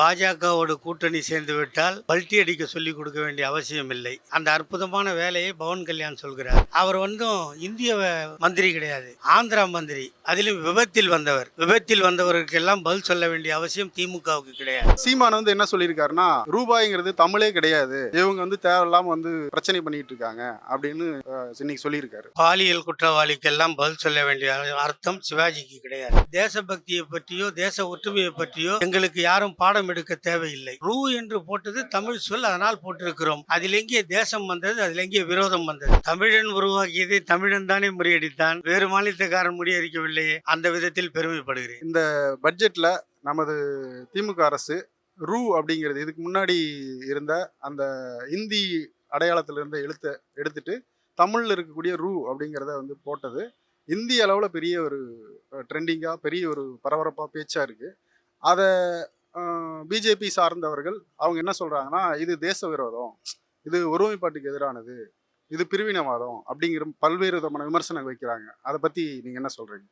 பாஜகவோடு கூட்டணி சேர்ந்து விட்டால் பல்ட்டி அடிக்க சொல்லி கொடுக்க வேண்டிய அவசியம் இல்லை. அந்த அற்புதமான வேலையை பவன் கல்யாண் சொல்கிறார். அவர் வந்தும் இந்திய மந்திரி கிடையாது. ஆந்திரா மந்திரி. அதிலும் விபத்தில் வந்தவர். விபத்தில் வந்தவருக்கெல்லாம் பதில் சொல்ல வேண்டிய அவசியம் திமுகவுக்கு கிடையாது. சீமான் வந்து என்ன சொல்லியிருக்காருன்னா ரூபாய்ங்கிறது தமிழே கிடையாது. இவங்க வந்து தேவையில்லாம வந்து பிரச்சனை பண்ணிட்டு இருக்காங்க அப்படின்னு இன்னைக்கு சொல்லியிருக்காரு. பாலியல் குற்றவாளிக்கெல்லாம் பதில் சொல்ல வேண்டிய அர்த்தம் சிவாஜிக்கு கிடையாது. தேசபக்தியை பற்றியோ தேச ஒற்றுமையை பற்றியோ எங்களுக்கு யாரும் பாடம் எடுக்க தேவையில்லை. ரூ என்று போட்டது தமிழ் சொல் அதனால் போட்டிருக்கிறோம். அதில் எங்கே தேசம் வந்தது அதில் எங்கே விரோதம் வந்தது? தமிழன் உருவாக்கியதை தமிழன் தானே முறியடித்தான். வேறு மாநிலத்துக்காரன் இல்லையே? அந்த விதத்தில் பெருமைப்படுகிறேன். இந்த பட்ஜெட்ல நமது திமுக அரசு ரூ அப்படிங்கிறது இதுக்கு முன்னாடி இருந்த அந்த இந்தி அடையாளத்துல இருந்த எழுத்தை எடுத்துட்டு தமிழ்ல இருக்கக்கூடிய ரூ அப்படிங்கிறத வந்து போட்டது. இந்திய அளவில் பெரிய ஒரு ட்ரெண்டிங்காக பெரிய ஒரு பரபரப்பாக பேச்சாக இருக்குது அதை பிஜேபி சார்ந்தவர்கள் அவங்க என்ன சொல்கிறாங்கன்னா இது தேச விரோதம் இது ஒருமைப்பாட்டுக்கு எதிரானது இது பிரிவினவாதம் அப்படிங்கிற பல்வேறு விதமான விமர்சனம் வைக்கிறாங்க. அதை பற்றி நீங்கள் என்ன சொல்கிறீங்க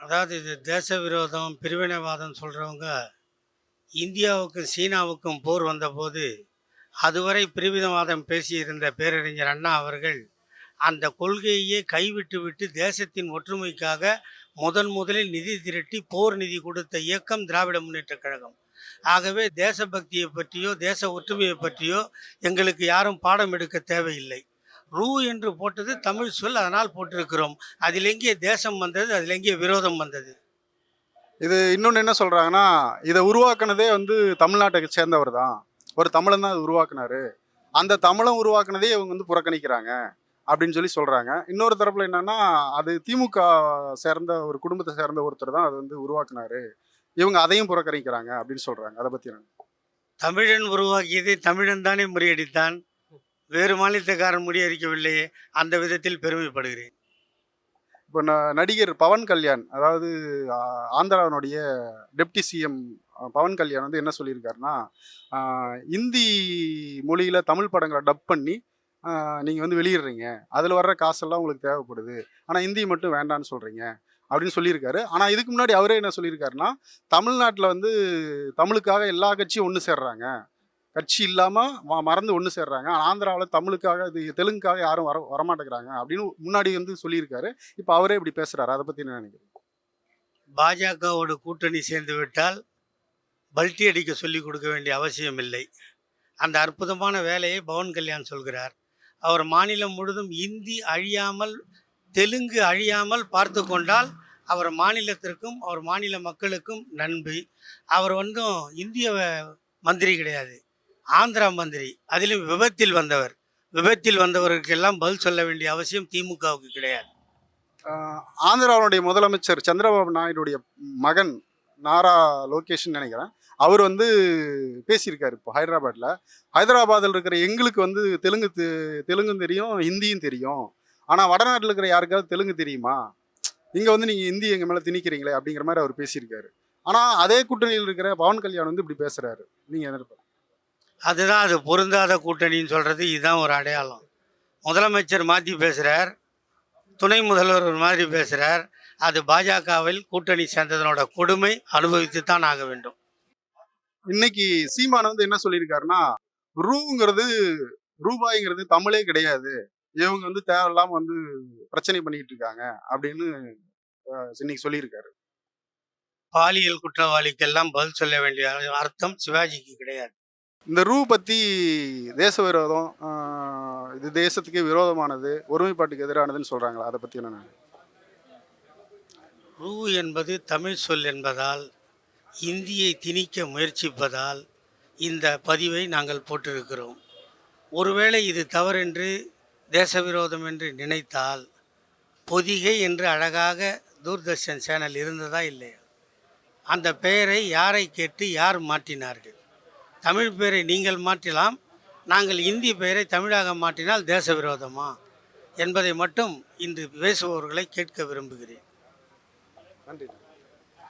அதாவது இது தேச விரோதம் பிரிவினைவாதம் சொல்கிறவங்க இந்தியாவுக்கும் சீனாவுக்கும் போர் வந்தபோது அதுவரை பிரிவினவாதம் பேசியிருந்த பேரறிஞர் அண்ணா அவர்கள் அந்த கொள்கையே கைவிட்டு விட்டு தேசத்தின் ஒற்றுமைக்காக முதன் முதலில் நிதி திரட்டி போர் நிதி கொடுத்த இயக்கம் திராவிட முன்னேற்றக் கழகம். ஆகவே தேசபக்தியை பற்றியோ தேச ஒற்றுமையை பற்றியோ எங்களுக்கு யாரும் பாடம் எடுக்க தேவையில்லை. ரூ என்று போட்டது தமிழ் சொல் அதனால் போட்டிருக்கிறோம். அதில் எங்கே தேசம் வந்தது அதில் எங்கே விரோதம் வந்தது? இது இன்னொன்று என்ன சொல்கிறாங்கன்னா இதை உருவாக்குனதே வந்து தமிழ்நாட்டை சேர்ந்தவர் தான். ஒரு தமிழன் தான் உருவாக்குனாரு. அந்த தமிழன் உருவாக்குனதே இவங்க வந்து புறக்கணிக்கிறாங்க அப்படின்னு சொல்லி சொல்கிறாங்க இன்னொரு தரப்புல என்னன்னா அது திமுக சேர்ந்த ஒரு குடும்பத்தை சேர்ந்த ஒருத்தர் தான் அது வந்து உருவாக்குனாரு. இவங்க அதையும் புறக்கணிக்கிறாங்க அப்படின்னு சொல்கிறாங்க அதை பற்றி தமிழன் உருவாக்கியதை தமிழன் தானே முறியடித்தான். வேறு மாநிலத்துக்காரன் முடியறிக்கவில்லையே அந்த விதத்தில் பெருமைப்படுகிறேன். இப்போ ந- நடிகர் பவன் கல்யாண் அதாவது ஆந்திராவினுடைய டெப்டி சிஎம் பவன் கல்யாண் வந்து என்ன சொல்லியிருக்காருன்னா இந்தி மொழியில் தமிழ் படங்களை டப் பண்ணி நீங்கள் வந்து வெளியிடுறீங்க. அதில் வர்ற காசெல்லாம் உங்களுக்கு தேவைப்படுது. ஆனால் இந்தி மட்டும் வேண்டான்னு சொல்கிறீங்க அப்படின்னு சொல்லியிருக்காரு. ஆனால் இதுக்கு முன்னாடி அவரே என்ன சொல்லியிருக்காருன்னா தமிழ்நாட்டில் வந்து தமிழுக்காக எல்லா கட்சியும் ஒன்று சேர்றாங்க. கட்சி இல்லாமல் மறந்து ஒன்று சேர்றாங்க. ஆந்திராவில் தமிழுக்காக இது தெலுங்குக்காக யாரும் வர வரமாட்டேங்கிறாங்க அப்படின்னு முன்னாடி வந்து சொல்லியிருக்காரு. இப்போ அவரே இப்படி பேசுகிறாரு அதை பற்றி நான் நினைக்கிறேன் பாஜகவோட கூட்டணி சேர்ந்து விட்டால் பல்ட்டி அடிக்க சொல்லி கொடுக்க வேண்டிய அவசியம் இல்லை. அந்த அற்புதமான வேலையை பவன் கல்யாண் சொல்கிறார். அவர் மாநிலம் முழுதும் இந்தி அழியாமல் தெலுங்கு அழியாமல் பார்த்து கொண்டால் அவர் மாநிலத்திற்கும் அவர் மாநில மக்களுக்கும் நன்மை அவர் வந்தும் இந்திய மந்திரி கிடையாது. ஆந்திரா மந்திரி அதிலும் விபத்தில் வந்தவர். விபத்தில் வந்தவருக்கெல்லாம் பதில் சொல்ல வேண்டிய அவசியம் திமுகவுக்கு கிடையாது. ஆந்திராவுடைய முதலமைச்சர் சந்திரபாபு நாயுடுடைய மகன் நாரா லோகேஷன் நினைக்கிறேன். அவர் வந்து பேசியிருக்காரு இப்போ ஹைதராபாத்தில் ஹைதராபாத்தில் இருக்கிற எங்களுக்கு வந்து தெலுங்கு தெ- தெலுங்கும் தெரியும் ஹிந்தியும் தெரியும். ஆனால் வடநாட்டில் இருக்கிற யாருக்காவது தெலுங்கு தெரியுமா? இங்கே வந்து நீங்கள் ஹிந்தி எங்கள் மேலே திணிக்கிறீங்களே அப்படிங்கிற மாதிரி அவர் பேசியிருக்காரு. ஆனால் அதே கூட்டணியில் இருக்கிற பவன் கல்யாண் வந்து இப்படி பேசுகிறாரு நீங்கள் எதிர்ப்பு அதுதான் அது பொருந்தாத கூட்டணின்னு சொல்கிறது இதுதான் ஒரு அடையாளம். முதலமைச்சர் மாற்றி பேசுகிறார் துணை முதல்வர் ஒரு மாதிரி பேசுகிறார் அது பாஜகவில் கூட்டணி சேர்ந்ததனோட கொடுமை அனுபவித்து தான் ஆக வேண்டும். இன்னைக்கு சீமான் வந்து என்ன சொல்லியிருக்காருன்னா ரூங்கிறது ரூபாய்ங்கிறது தமிழே கிடையாது. இவங்க வந்து தேவையில்லாம வந்து பிரச்சனை பண்ணிட்டு இருக்காங்க அப்படின்னு இன்னைக்கு சொல்லியிருக்காரு. பாலியல் குற்றவாளிக்கெல்லாம் பதில் சொல்ல வேண்டிய அர்த்தம் சிவாஜிக்கு கிடையாது. இந்த ரூ பற்றி தேச விரோதம் இது தேசத்துக்கு விரோதமானது ஒருமைப்பாட்டுக்கு எதிரானதுன்னு சொல்கிறாங்களா அதை பற்றி என்ன ரூ என்பது தமிழ் சொல் என்பதால் இந்தியை திணிக்க முயற்சிப்பதால் இந்த பதிவை நாங்கள் போட்டிருக்கிறோம். ஒருவேளை இது தவறென்று தேசவிரோதம் என்று நினைத்தால் பொதிகை என்று அழகாக தூர்தர்ஷன் சேனல் இருந்ததா இல்லையா? அந்த பெயரை யாரை கேட்டு யார் மாற்றினார்கள்? தமிழ் பெயரை நீங்கள் மாற்றலாம் நாங்கள் இந்திய பெயரை தமிழாக மாற்றினால் தேச விரோதமா என்பதை மட்டும் இன்று பேசுபவர்களை கேட்க விரும்புகிறேன். நன்றி.